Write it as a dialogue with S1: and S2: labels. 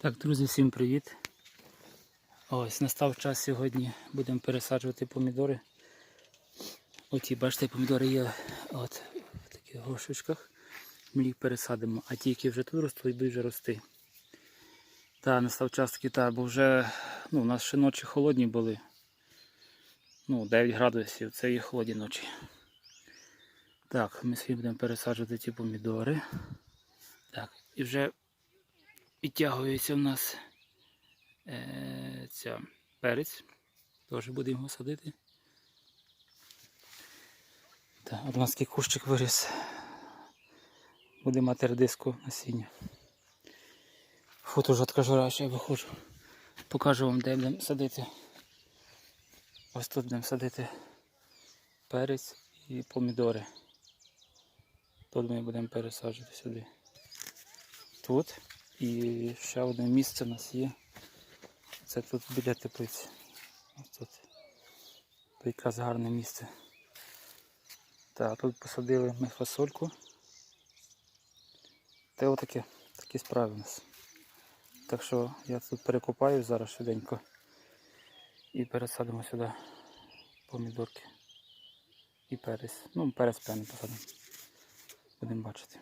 S1: Так, друзі, всім привіт. Ось настав час сьогодні. Будемо пересаджувати помідори. Оті, бачите, помідори є от в таких горшечках. Ми їх пересадимо, а ті, які вже тут росли, йдуть вже рости. Та, настав час такий, та, бо вже ну, у нас ще ночі холодні були. Ну, 9 градусів, це є холодні ночі. Так, ми сьогодні будемо пересаджувати ті помідори. Так, і вже підтягується в нас е, ця перець. Теж будемо його садити. Так, от у нас такий кущик виріс. Буде мати редиску насіння. Фу, тут жодка жара, ще я виходжу. Покажу вам, де будемо садити. Ось тут будемо садити перець і помідори. Тут ми будемо пересаджувати сюди. Тут. І ще одне місце у нас є. Це тут біля теплиці. Ось тут. Тут якраз гарне місце. Так, тут посадили ми фасольку. Та отаке, такі справи у нас. Так що я тут перекопаю зараз швиденько і пересадимо сюди помідорки і перець. Ну, перець певно посадимо. Будемо бачити.